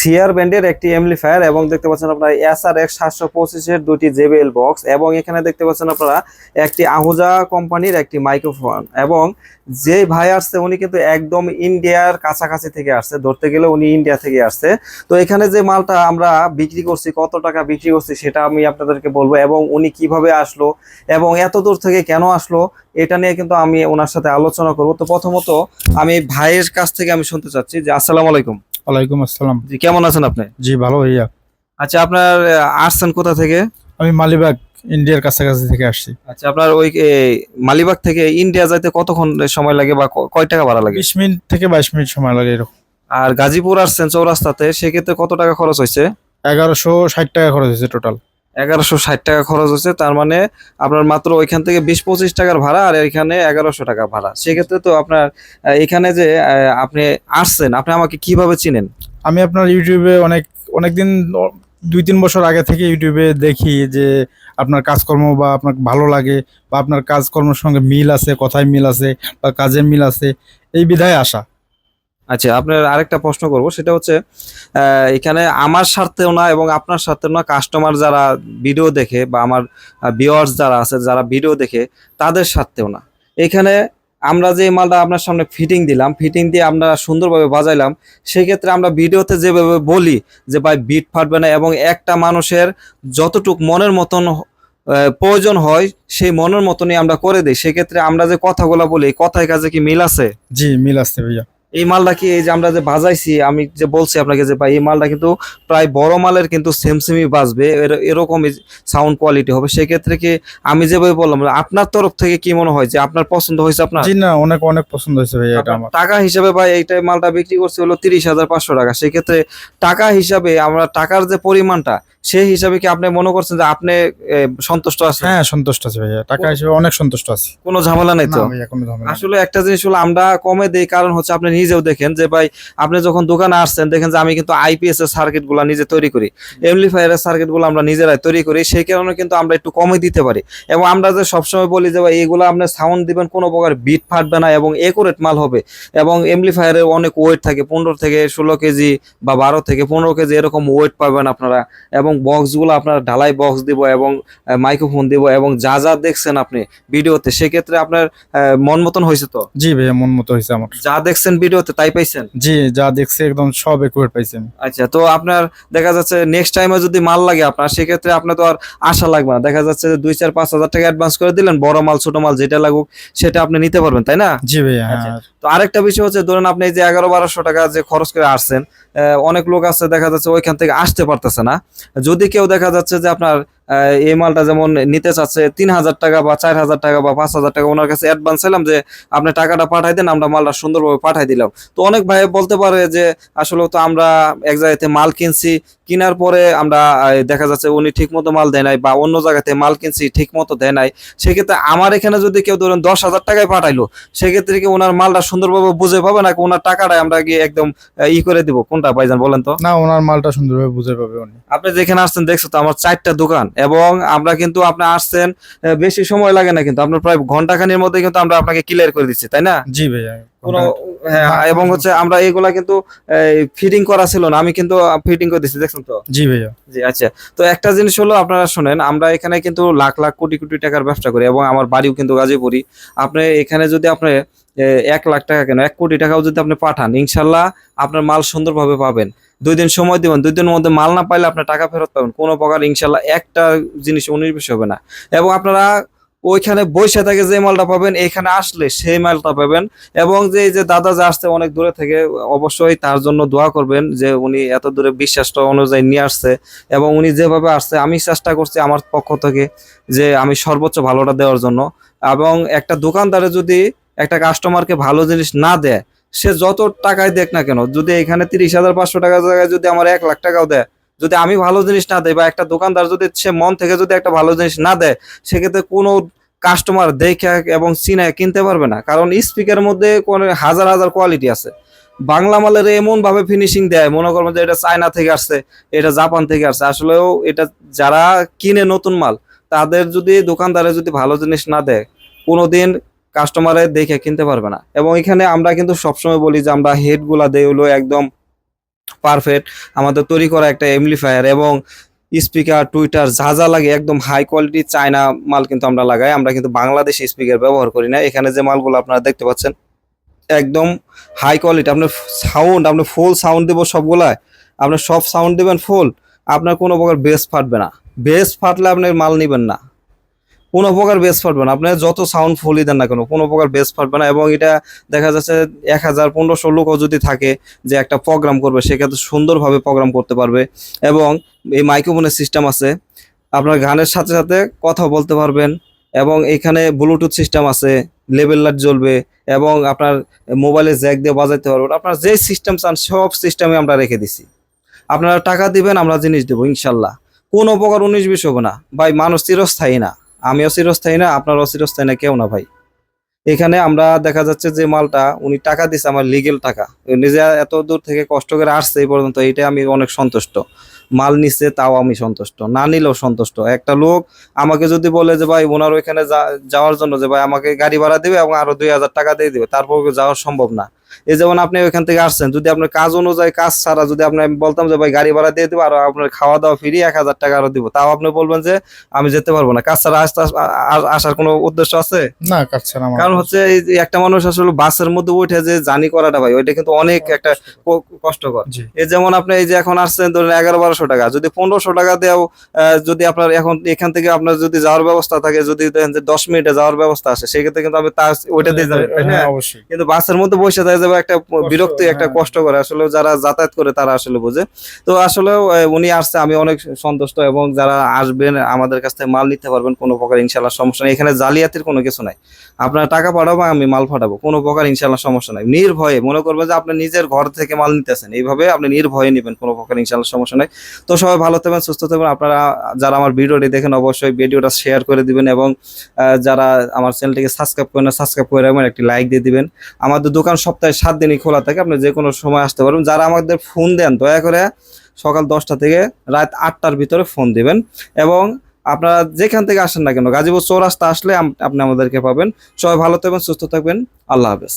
CR ব্যান্ডের একটি amplifier এবং দেখতে পাচ্ছেন আপনারা এসআর এক্স সাতশো পঁচিশের দুটি জেবিএল বক্স এবং এখানে দেখতে পাচ্ছেন আপনারা একটি আহুজা কোম্পানির একটি মাইক্রোফোন এবং যে ভাই আসছে উনি কিন্তু একদম ইন্ডিয়ার কাছাকাছি থেকে আসছে, ধরতে গেলে উনি ইন্ডিয়া থেকে আসছে। তো এখানে যে মালটা আমরা বিক্রি করছি, কত টাকা বিক্রি করছি সেটা আমি আপনাদেরকে বলব এবং উনি কীভাবে আসলো এবং এত দূর থেকে কেন আসলো এটা নিয়ে কিন্তু আমি ওনার সাথে আলোচনা করব। তো প্রথমত আমি ভাইয়ের কাছ থেকে আমি শুনতে চাচ্ছি যে, আসসালামু আলাইকুম। ওয়ালাইকুম আসসালাম। জি কেমন আছেন আপনি? জি ভালো ভাইয়া। আচ্ছা আপনার আসছেন কোথা থেকে? আমি মালিবাগ ইন্ডিয়ার কাছাকাছি থেকে আসছি। আচ্ছা আপনার ওই মালিবাগ থেকে ইন্ডিয়া যাইতে কতক্ষণ সময় লাগে বা কয় টাকা ভাড়া লাগে? বিশ মিনিট থেকে বাইশ মিনিট সময় লাগে এরকম। আর গাজীপুর আসছেন চৌরাস্তাতে সেক্ষেত্রে কত টাকা খরচ হয়েছে এগারোশো ষাট টাকা খরচ হয়েছে টোটাল এগারোশো ষাট টাকা খরচ হচ্ছে, তার মানে আপনার মাত্র ওইখান থেকে বিশ পঁচিশ টাকার ভাড়া আর এখানে এগারোশো টাকা ভাড়া। সেক্ষেত্রে তো আপনার এখানে যে আপনি আসছেন, আপনি আমাকে কীভাবে চিনেন? আমি আপনার ইউটিউবে অনেক, অনেকদিন, দুই তিন বছর আগে থেকে ইউটিউবে দেখি যে আপনার কাজকর্ম বা আপনার ভালো লাগে বা আপনার কাজকর্মের সঙ্গে মিল আছে, কথায় মিল আছে বা কাজে মিল আছে, এই বিধায় আসা। আচ্ছা আপনার আরেকটা প্রশ্ন করব, সেটা হচ্ছে এখানে আমার স্বার্থেও না এবং আপনার স্বার্থেও না কাস্টমার যারা ভিডিও দেখে বা আমার ভিউয়ার্স যারা আছে, যারা ভিডিও দেখে, তাদের স্বার্থেও না। এখানে আমরা যে মালটা আপনার সামনে ফিটিং দিলাম ফিটিং দিয়ে আমরা সুন্দরভাবে বাজাইলাম, সেক্ষেত্রে আমরা ভিডিওতে যেভাবে বলি যে, ভাই বিট ফাটবে না এবং একটা মানুষের যতটুক মনের মতন প্রয়োজন হয়, সেই মনের মতনই আমরা করে দিই। সেক্ষেত্রে আমরা যে কথাগুলো বলি কথায় কাজে কি মিল আছে? জি, মিল আছে ভাইয়া। এই মালটা কি এই যে আমরা যে বাজাইছি আমি যে বলছি আপনাকে যে ভাই এই মালটা কিন্তু প্রায় বড় মালের কিন্তু সেমসেমই বাজবে এরকমই সাউন্ড কোয়ালিটি হবে। সেক্ষেত্রে কি আমি যেভাবে বললাম আপনার তরফ থেকে কি মনে হয় যে আপনার পছন্দ হয়েছে আপনার? জি না অনেক অনেক পছন্দ হয়েছে ভাইয়া এটা আমার। টাকা হিসাবে ভাই এইটা মালটা বিক্রি করছে হলো তিরিশ হাজার পাঁচশো টাকা। সেক্ষেত্রে টাকা হিসাবে আমরা টাকার যে পরিমাণটা সেই হিসাবে কি আপনি মনে করছেন যে আপনি সন্তুষ্ট আছেন? হ্যাঁ সন্তুষ্ট আছে ভাইয়া। টাকা হিসেবে অনেক সন্তুষ্ট আছি। কোনো ঝামেলা নাই তো। আসলে একটা জিনিস হলো আমরা কমে দেই কারণ হচ্ছে আপনি নিজেও দেখেন যে ভাই আপনি যখন দোকানে আসছেন দেখেন যে আমি কিন্তু আইপিএস এর সার্কিটগুলা নিজে তৈরি করি। এমপ্লিফায়ার এর সার্কিটগুলো আমরা নিজেরাই তৈরি করি সেই কারণে কিন্তু আমরা একটু কমে দিতে পারি। এবং আমরা যে সবসময় বলি যে ভাই এগুলো আপনি সাউন্ড দিবেন কোনো প্রকার বিট ফাটবে না এবং একুরেট মাল হবে। এবং এমপ্লিফায়ারের অনেক ওয়েট থাকে পনেরো থেকে ষোলো কেজি বা বারো থেকে পনেরো কেজি এরকম ওয়েট পাবেন আপনারা। এবং বক্সগুলো আপনারা ঢালাই বক্স দিব এবং মাইক্রোফোন দিব এবং যা যা দেখছেন আপনি ভিডিওতে সেক্ষেত্রে আপনার মন মতন হয়েছে তো? জি ভাইয়া মন মতো হয়েছে আমার। যা দেখছেন ভিডিওতে তাই পাইছেন? জি যা দেখছি একদম সব একুরেট পাইছি আমি আচ্ছা তো আপনার দেখা যাচ্ছে নেক্সট টাইমে যদি মাল লাগে আপনার সেক্ষেত্রে আপনার তো আর আশা লাগবে না। দেখা যাচ্ছে দুই চার পাঁচ হাজার টাকা অ্যাডভান্স করে দিলেন বড় মাল ছোট মাল যেটা লাগুক সেটা আপনি নিতে পারবেন তাই না? জি ভাইয়া আচ্ছা। তো আরেকটা বিষয় হচ্ছে ধরেন আপনি যে এগারো বারোশো টাকা যে খরচ করে আসছেন অনেক লোক আছে দেখা যাচ্ছে ওইখান থেকে আসতে পারতেছে না। যদি কেউ দেখা যাচ্ছে যে আপনার এই মালটা যেমন নিতে চাচ্ছে তিন হাজার টাকা বা চার হাজার টাকা বা পাঁচ হাজার টাকা ওনার কাছে অ্যাডভান্স চাইলাম যে আপনি টাকাটা পাঠাই দেন আমরা মালটা সুন্দরভাবে পাঠাই দিলাম। তো অনেক ভাই বলতে পারে যে আসলে তো আমরা এক জায়গাতে মাল কিনছি কেনার পরে আমরা দেখা যাচ্ছে উনি ঠিক মতো মাল দেয় নাই বা অন্য জায়গাতে মাল কিনছি ঠিক মতো দেয় নাই। সেক্ষেত্রে আমার এখানে যদি কেউ ধরেন দশ হাজার টাকায় পাঠাইলো সেক্ষেত্রে কি ওনার মালটা সুন্দরভাবে বুঝে পাবে নাকি ওনার টাকাটা আমরা গিয়ে একদম ই করে দিব? কোনটা ভাইজান বলেন তো। না ওনার মালটা সুন্দরভাবে বুঝে পাবে উনি। আপনি যেখানে আসছেন দেখছ তো আমার চারটা দোকান এবং আমরা কিন্তু আপনি আসছেন বেশি সময় লাগে না কিন্তু। আপনার প্রায় ঘন্টাখানির মধ্যে কিন্তু আমরা আপনাকে ক্লিয়ার করে দিচ্ছি তাই না? জি ভাইয়া হ্যাঁ, এবং হচ্ছে আমরা এগুলা কিন্তু ফিটিং করা ছিল না। আমি কিন্তু ফিটিং করে দিচ্ছি দেখছেন তো? জি ভাইয়া। জি আচ্ছা। তো একটা জিনিস হলো আপনারা শুনেন আমরা এখানে কিন্তু লাখ লাখ কোটি কোটি টাকার ব্যবসা করি এবং আমার বাড়িও কিন্তু গাজীপুরি। আপনি এখানে যদি আপনি এক লাখ টাকা কেন এক কোটি টাকাও যদি আপনি পাঠান ইনশাল্লাহ আপনার মাল সুন্দরভাবে পাবেন। দুই দিন সময় দিবেন, দুই দিনের মধ্যে মাল না পাইলে আপনার টাকা ফেরত পাবেন। কোনো প্রকার ইনশাল্লাহ একটা জিনিস উনিশ হবে না। এবং আপনারা ওইখানে বসে থেকে যে মালটা পাবেন, এখানে আসলে সেই মালটা পাবেন। এবং যে যে দাদা যে আসছে অনেক দূরে থেকে, অবশ্যই তার জন্য দোয়া করবেন যে উনি এত দূরে বিশ্বাসটা অনুযায়ী নিয়ে আসছে এবং উনি যেভাবে আসছে, আমি চেষ্টা করছি আমার পক্ষ থেকে যে আমি সর্বোচ্চ ভালোটা দেওয়ার জন্য। এবং একটা দোকানদারে যদি একটা কাস্টমারকে ভালো জিনিস না দেয় সে যত টাকায় দেখ না কেন, যদি এখানে তিরিশ হাজার, পাঁচশো টাকার জায়গায় যদি আমার এক লাখ টাকাও দেয়, যদি আমি ভালো জিনিস না দেয় বা একটা দোকানদার যদি সে মন থেকে যদি একটা ভালো জিনিস না দেয়, সেক্ষেত্রে কোনো কাস্টমার দেখে এবং চিনায় কিনতে পারবে না। কারণ স্পিকের মধ্যে কোনো হাজার হাজার কোয়ালিটি আছে। বাংলা মালের এমন ভাবে ফিনিশিং দেয়, মনে করবেন যে এটা চায়না থেকে আসছে, এটা জাপান থেকে আসছে। আসলেও এটা যারা কিনে নতুন মাল, তাদের যদি দোকানদারে যদি ভালো জিনিস না দেয়, কোনোদিন কাস্টমারে দেখে কিনতে পারবে না। এবং এখানে আমরা কিন্তু সবসময় বলি যে আমরা হেডগুলা দেই হলো একদম পারফেক্ট আমাদের তৈরি করা একটা এমপ্লিফায়ার এবং স্পিকার টুইটার যা যা লাগে একদম হাই কোয়ালিটি চায়না মাল কিন্তু আমরা লাগাই। আমরা কিন্তু বাংলাদেশি স্পিকার ব্যবহার করি না। এখানে যে মালগুলো আপনারা দেখতে পাচ্ছেন, একদম হাই কোয়ালিটি আপনার সাউন্ড আপনি ফুল সাউন্ড দেবো সবগুলায় আপনার সব সাউন্ড দেবেন ফুল আপনার কোনো প্রকার বেস ফাটবে না। বেস ফাটলে আপনি মাল নেবেন না। কোনো প্রকার বেস ফাটবে না। আপনি যত সাউন্ড ফুলই দেন না কেন, কোনো প্রকার বেস ফাটবে না এবং এটা দেখা যাচ্ছে এক হাজার পনেরোশো লোকও যদি থাকে যে একটা প্রোগ্রাম করবে, সেক্ষেত্রে সুন্দরভাবে প্রোগ্রাম করতে পারবে এবং এই মাইক্রোফোনের সিস্টেম আছে। আপনার গানের সাথে সাথে কথা বলতে পারবেন এবং এখানে ব্লুটুথ সিস্টেম আছে লেভেল লাইট জ্বলবে এবং আপনার মোবাইলে জ্যাক দিয়ে বাজাইতে পারবেন আপনার যে সিস্টেম চান, সব সিস্টেমে আমরা রেখে দিছি। আপনারা টাকা দিবেন, আমরা জিনিস দেবো, ইনশাল্লাহ। কোনো প্রকার উনিশ বিশ হবে না। ভাই, মানুষ চিরস্থায়ী না। আমিও চিরস্থায়ী না, আপনারও চিরস্থায়ী না, কেউ না ভাই। এখানে আমরা দেখা যাচ্ছে যে মালটা উনি টাকা দিচ্ছে আমার লিগেল টাকা। নিজে এত দূর থেকে কষ্ট করে আসছে এই পর্যন্ত, এইটা আমি অনেক সন্তুষ্ট। মাল নিচ্ছে তাও আমি সন্তুষ্ট। না নিলেও সন্তুষ্ট। একটা লোক আমাকে যদি বলে যে, ভাই ওনার ওইখানে যাওয়ার জন্য যে, ভাই, আমাকে গাড়ি ভাড়া দেবে এবং আরও দুই হাজার টাকা দিয়ে দেবে, তারপর যাওয়া সম্ভব না। এই যেমন আপনি ওইখান থেকে আসছেন যদি আপনার কাজ অনুযায়ী কাজ ছাড়া যদি আপনি বলতাম যে ভাই গাড়ি ভাড়া দিয়ে দিব আর আপনার খাওয়া দাওয়া ফ্রি এক হাজার টাকা আরও দিব। তাও আপনি বলবেন যে আমি যেতে পারব না। কাজ ছাড়া আসতে আসার কোনো উদ্দেশ্য আছে? না না আমার। কারণ হচ্ছে এই যে একটা মানুষ আসলে বাসের মধ্যে উঠে যে জার্নি করাটা ভাই ওইটা কিন্তু অনেক একটা কষ্টকর। এই যেমন আপনি এই যে এখন আসছেন ধরেন এগারো বারোশো টাকা যদি পনেরোশো টাকা দেও যদি আপনার এখন এখান থেকে আপনার যদি যাওয়ার ব্যবস্থা থাকে যদি দেখেন যে দশ মিনিটে যাওয়ার ব্যবস্থা আসে সেক্ষেত্রে কিন্তু আমি তার ওইটা দিয়ে যাবেন হ্যাঁ, অবশ্যই। কিন্তু বাসের মধ্যে বসে থাকে যাবে একটা বিরক্তি একটা হ্যাঁ। কষ্ট করে। আসলে যারা যাতায়াত করে তারা আসলে বোঝে। তো আসলে উনি আসছে আমি অনেক সন্তুষ্ট এবং যারা আসবেন আমাদের কাছ থেকে মাল নিতে পারবেন কোনো প্রকার ইনশাল্লাহ সমস্যা নেই। এখানে জালিয়াতির কোনো কিছু নাই। আপনার টাকা পাঠাবো আমি মাল পাঠাবো কোনো প্রকার ইনশাল্লাহ সমস্যা নাই। নির্ভয়ে মনে করবেন যে আপনি নিজের ঘর থেকে মাল নিতেছেন। এইভাবে আপনি নির্ভয়ে নেবেন কোনো প্রকার ইনশাল্লাহ সমস্যা নাই। তো সবাই ভালো থাকবেন সুস্থ থাকবেন। আপনারা যারা আমার ভিডিওটি দেখেন অবশ্যই ভিডিওটা শেয়ার করে দিবেন এবং যারা আমার চ্যানেলটিকে সাবস্ক্রাইব করেন সাবস্ক্রাইব করে রাখবেন একটি লাইক দিয়ে দিবেন। আমাদের দোকান সপ্তাহে সাত দিনই খোলা থাকে, আপনি যে কোনো সময় আসতে পারবেন। যারা আমাদের ফোন দেন, দয়া করে সকাল দশটা থেকে রাত আটটার ভিতরে ফোন দিবেন। এবং আপনারা যেখান থেকে আসেন না কেন, গাজীপুর চৌরাস্তা আসলে আপনি আমাদেরকে পাবেন। সবাই ভালো থাকবেন, সুস্থ থাকবেন। আল্লাহ হাফেজ।